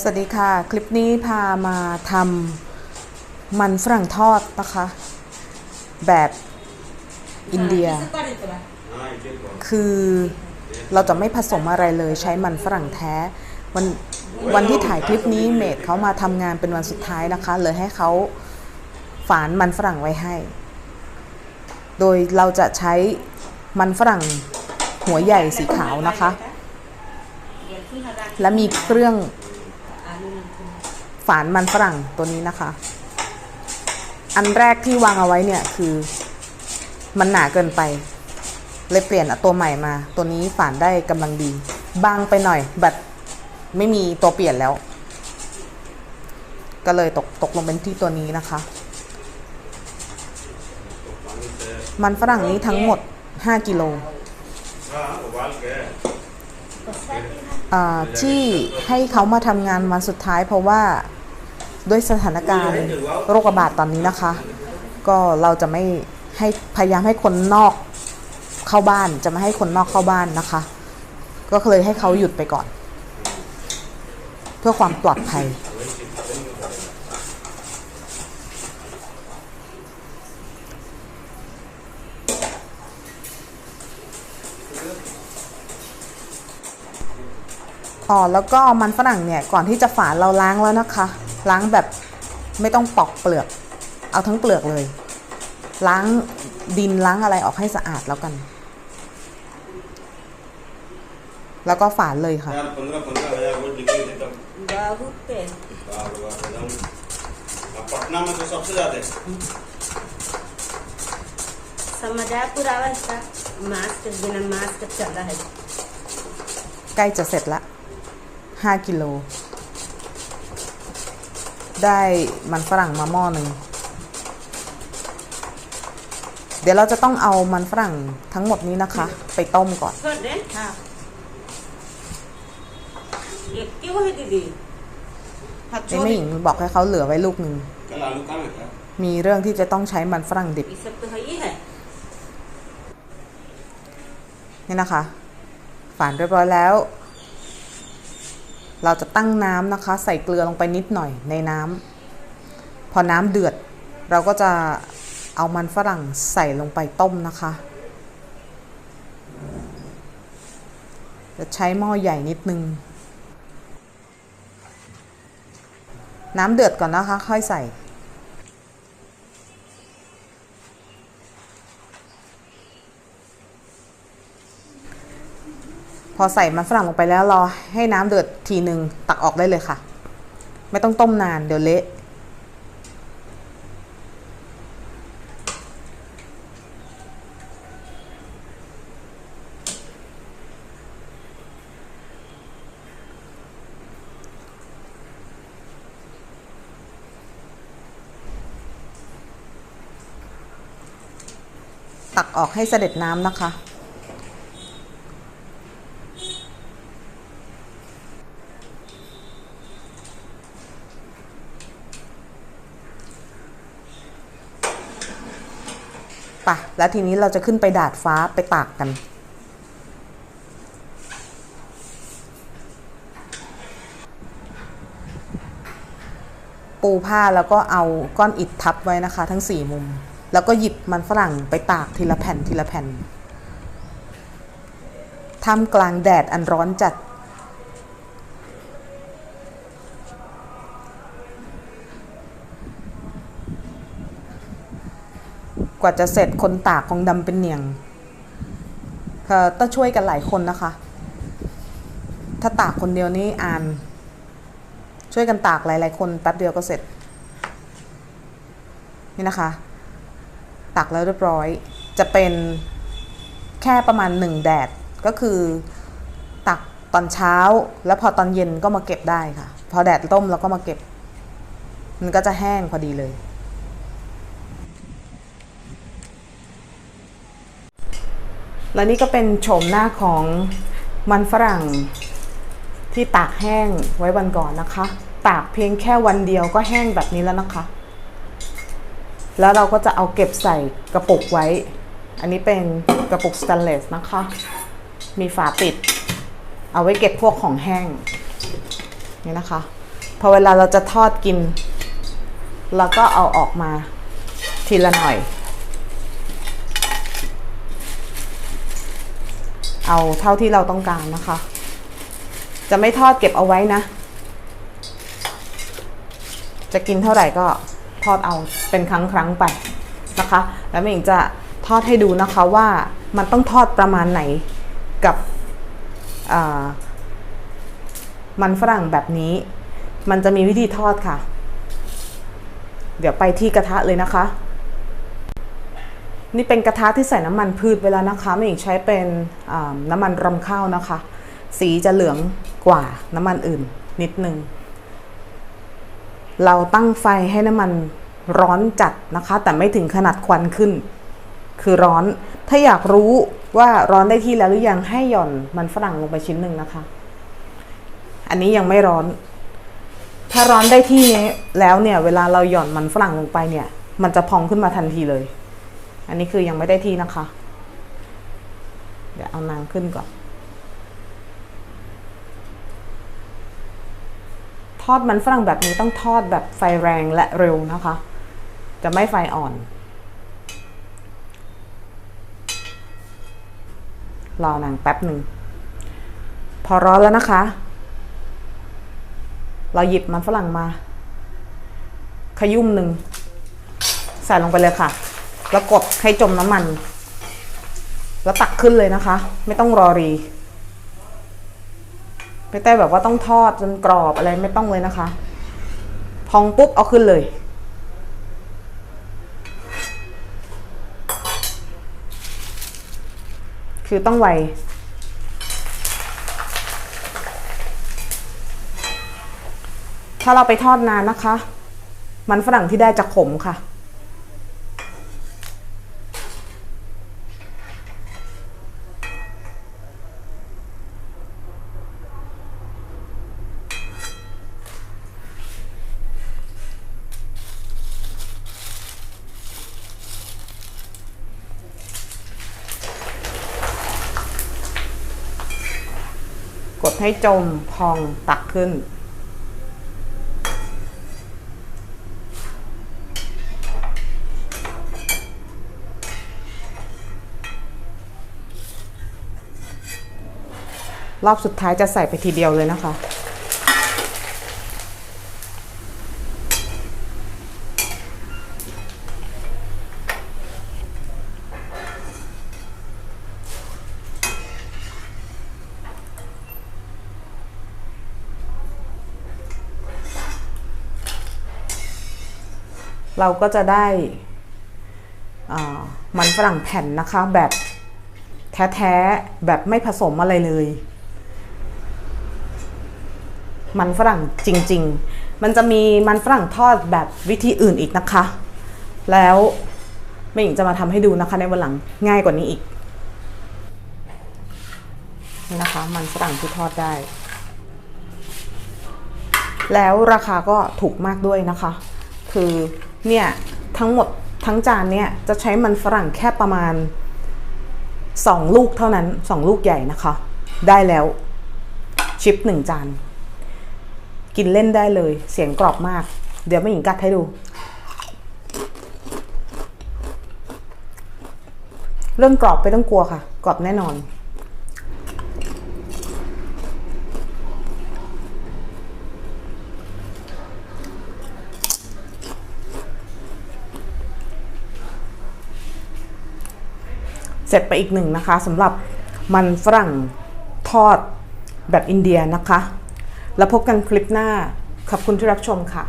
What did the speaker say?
สวัสดีค่ะ คลิปนี้พามาทำมันฝรั่งทอดนะคะ แบบอินเดีย คือเราจะไม่ผสมอะไรเลยใช้มันฝรั่งแท้ วันวันที่ถ่ายคลิปนี้เมดเขามาทำงานเป็นวันสุดท้ายนะคะ เลยให้เขาฝานมันฝรั่งไว้ให้ โดยเราจะใช้มันฝรั่งหัวใหญ่สีขาวนะคะ และมีเครื่องฝานมันฝรั่งตัวนี้นะคะ อันแรกที่วางเอาไว้เนี่ยคือมันหนาเกินไป เลยเปลี่ยนตัวใหม่มา ตัวนี้ฝานได้กำลังดี บางไปหน่อยแบตไม่มีตัวเปลี่ยนแล้ว ก็เลยตกตกลงเป็นที่ตัวนี้นะคะ มันฝรั่งนี้ทั้งหมด 5 กิโล ที่ให้เขามาทำงานวันสุดท้าย เพราะว่าด้วยสถานการณ์โรคระบาดตอนนี้นะคะ ก็เราจะไม่ให้พยายามให้คนนอกเข้าบ้านจะไม่ให้คนนอกเข้าบ้านนะคะ ก็เลยให้เขาหยุดไปก่อน เพื่อความปลอดภัย อ๋อแล้วก็มันฝรั่งเนี่ยก่อนที่จะฝานเราล้างแล้วนะคะ ล้างแบบไม่ต้องปอกเปลือก เอาทั้งเปลือกเลย ล้างดินล้างอะไรออกให้สะอาดแล้วกัน แล้วก็ฝานเลยค่ะ यार पंद्रह पंद्रह हजार वोट निकले थे तब बहुत है बाप रे बाप एकदम अब पटना में तो सबसे ज्यादा है समझा पूरा इसका मास्क बिना मास्क चल रहा है ใกล้จะเสร็จละ 5กิโล ได้มันฝรั่งมาหม้อหนึ่ง เดี๋ยวเราจะต้องเอามันฝรั่งทั้งหมดนี้นะคะ ไปต้มก่อน ไอ้แม่หญิงบอกให้เขาเหลือไว้ลูกหนึ่ง มีเรื่องที่จะต้องใช้มันฝรั่งดิบ นี่นะคะ ฝานเรียบร้อยแล้ว เราจะตั้งน้ำนะคะ ใส่เกลือลงไปนิดหน่อยในน้ำพอน้ำเดือด เราก็จะเอามันฝรั่งใส่ลงไปต้มนะคะ จะใช้หม้อใหญ่นิดนึง น้ำเดือดก่อนนะคะ ค่อยใส่ พอใส่มันฝรั่งลงไปแล้วรอให้น้ำเดือดทีหนึ่งตักออกได้เลยค่ะ ไม่ต้องต้มนานเดี๋ยวเละตักออกให้เสด็จน้ำนะคะ ปะแล้วทีนี้เราจะขึ้นไปดาดฟ้าไปตากกัน ปูผ้าแล้วก็เอาก้อนอิฐทับไว้นะคะ ทั้งสี่มุม แล้วก็หยิบมันฝรั่งไปตากทีละแผ่นทีละแผ่นท่ามกลางแดดอันร้อนจัด กว่าจะเสร็จคนตากคงดำเป็นเหนียงเอ่อต้องช่วยกันหลายคนนะคะ ถ้าตากคนเดียวนี่อ่าน ช่วยกันตากหลาย ๆ คนแป๊บเดียวก็เสร็จ นี่นะคะ ตากแล้วเรียบร้อย จะเป็นแค่ประมาณหนึ่งแดดก็คือตักตอนเช้าแล้วพอตอนเย็นก็มาเก็บได้ค่ะ พอแดดต้มแล้วก็มาเก็บ มันก็จะแห้งพอดีเลย และนี่ก็เป็นโฉมหน้าของมันฝรั่งที่ตากแห้งไว้วันก่อนนะคะ ตากเพียงแค่วันเดียวก็แห้งแบบนี้แล้วนะคะ แล้วเราก็จะเอาเก็บใส่กระปุกไว้ อันนี้เป็นกระปุกสแตนเลสนะคะ มีฝาปิด เอาไว้เก็บพวกของแห้งนี่นะคะ พอเวลาเราจะทอดกิน เราก็เอาออกมาทีละหน่อย เอาเท่าที่เราต้องการนะคะ จะไม่ทอดเก็บเอาไว้นะ จะกินเท่าไหร่ก็ทอดเอาเป็นครั้งครั้งไปนะคะ แล้วมิงจะทอดให้ดูนะคะว่ามันต้องทอดประมาณไหนกับมันฝรั่งแบบนี้ มันจะมีวิธีทอดค่ะ เดี๋ยวไปที่กระทะเลยนะคะ นี่เป็นกระทะที่ใส่น้ำมันพืชเวลานะคะแม่หญิงใช้เป็นน้ำมันรำข้าวนะคะ สีจะเหลืองกว่าน้ำมันอื่นนิดนึง เราตั้งไฟให้น้ำมันร้อนจัดนะคะ แต่ไม่ถึงขนาดควันขึ้น คือร้อน ถ้าอยากรู้ว่าร้อนได้ที่แล้วหรือยังให้หย่อนมันฝรั่งลงไปชิ้นหนึ่งนะคะ อันนี้ยังไม่ร้อน ถ้าร้อนได้ที่แล้วเนี่ย เวลาเราหย่อนมันฝรั่งลงไปเนี่ย มันจะพองขึ้นมาทันทีเลย อันนี้คือยังไม่ได้ที่นะคะ เดี๋ยวเอานางขึ้นก่อน ทอดมันฝรั่งแบบนี้ต้องทอดแบบไฟแรงและเร็วนะคะ จะไม่ไฟอ่อน รอนางแป๊บหนึ่ง พอร้อนแล้วนะคะ เราหยิบมันฝรั่งมา ขยุ่มหนึ่ง ใส่ลงไปเลยค่ะ แล้วกดให้จมน้ำมัน แล้วตักขึ้นเลยนะคะ ไม่ต้องรอรี ไม่ได้แบบว่าต้องทอดจนกรอบอะไรไม่ต้องเลยนะคะ พองปุ๊บเอาขึ้นเลย คือต้องไวถ้าเราไปทอดนานนะคะ มันฝรั่งที่ได้จะขมค่ะ ให้จมพองตักขึ้น รอบสุดท้ายจะใส่ไปทีเดียวเลยนะคะ เราก็จะได้มันฝรั่งแผ่นนะคะแบบแท้ๆแบบไม่ผสมอะไรเลย มันฝรั่งจริง ๆ มันจะมีมันฝรั่งทอดแบบวิธีอื่นอีกนะคะ แล้วแม่หญิงจะมาทำให้ดูนะคะในวันหลังง่ายกว่านี้อีกนะคะ มันฝรั่งที่ทอดได้ แล้วราคาก็ถูกมากด้วยนะคะ คือ เนี่ยทั้งหมดทั้งจานเนี่ยจะใช้มันฝรั่งแค่ประมาณ 2 ลูกเท่านั้น 2 ลูกใหญ่นะคะ ได้แล้วชิป1จาน กินเล่นได้เลยเสียงกรอบมาก เดี๋ยวแม่หญิงกัดให้ดู เรื่องกรอบไปต้องกลัวค่ะ กรอบแน่นอน เสร็จไปอีกหนึ่งนะคะสำหรับมันฝรั่งทอดแบบอินเดียนะคะ แล้วพบกันคลิปหน้า ขอบคุณที่รับชมค่ะ